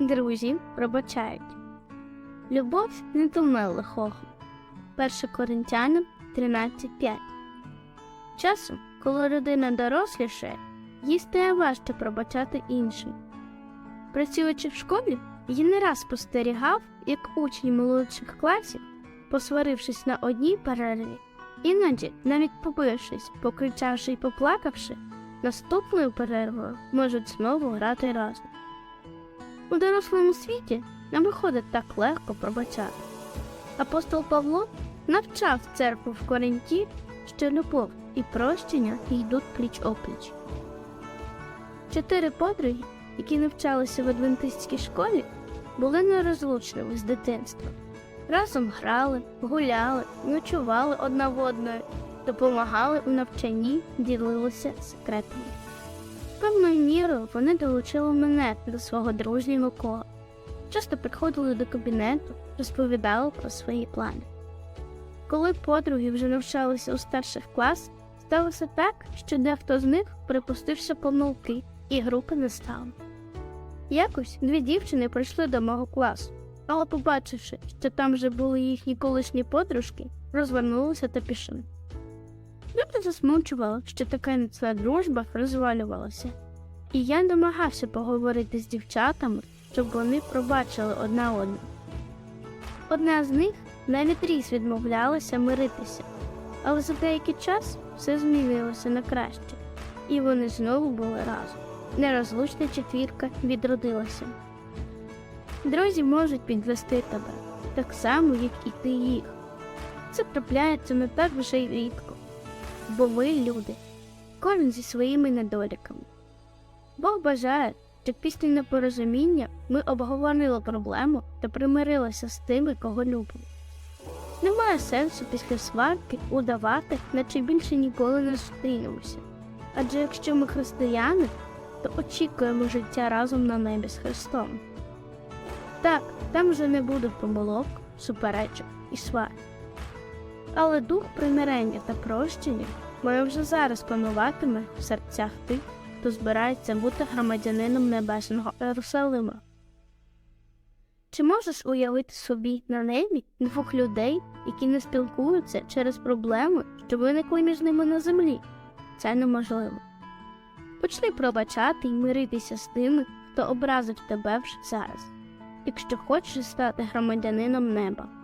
Друзі пробачають. Любов не туме лихого. 1 Коринтянам 13.5 Часом, коли людина дорослішає, їй стає важче пробачати іншим. Працюючи в школі, я не раз спостерігав, як учні молодших класів, посварившись на одній перерві, іноді, навіть побившись, покричавши і поплакавши, наступною перервою можуть знову грати разом. У дорослому світі нам виходить так легко пробачати. Апостол Павло навчав церкву в Коринті, що любов і прощення йдуть пліч опліч. Чотири подруги, які навчалися в адвентистській школі, були нерозлучними з дитинства. Разом грали, гуляли, ночували одна в одної, допомагали у навчанні, ділилися секретами. Певною мірою вони долучили мене до свого дружнього кола. Часто приходили до кабінету, розповідали про свої плани. Коли подруги вже навчалися у старших класах, сталося так, що дехто з них припустився помилки, і групи не стало. Якось дві дівчини прийшли до мого класу, але, побачивши, що там вже були їхні колишні подружки, розвернулися та пішли. Люди засмучували, що така міцна дружба розвалювалася, і я намагався поговорити з дівчатами, щоб вони пробачили одна одну. Одна з них навіть різ відмовлялася миритися, але за деякий час все змінилося на краще, і вони знову були разом. Нерозлучна четвірка відродилася. Друзі можуть підвести тебе так само, як і ти їх. Це трапляється не так вже й рідко, бо ми люди, кожен зі своїми недоліками. Бог бажає, щоб після непорозуміння ми обговорили проблему та примирилися з тими, кого любимо. Немає сенсу після сварки удавати, наче більше ніколи не зустрінемося. Адже якщо ми християни, то очікуємо життя разом на небі з Христом. Так, там вже не буде помилок, суперечок і свар. Але дух примирення та прощення має вже зараз пануватиме в серцях тих, хто збирається бути громадянином небесного Єрусалима. Чи можеш уявити собі на небі двох людей, які не спілкуються через проблеми, що виникли між ними на землі? Це неможливо. Почни пробачати і миритися з тими, хто образив тебе вже зараз, якщо хочеш стати громадянином неба.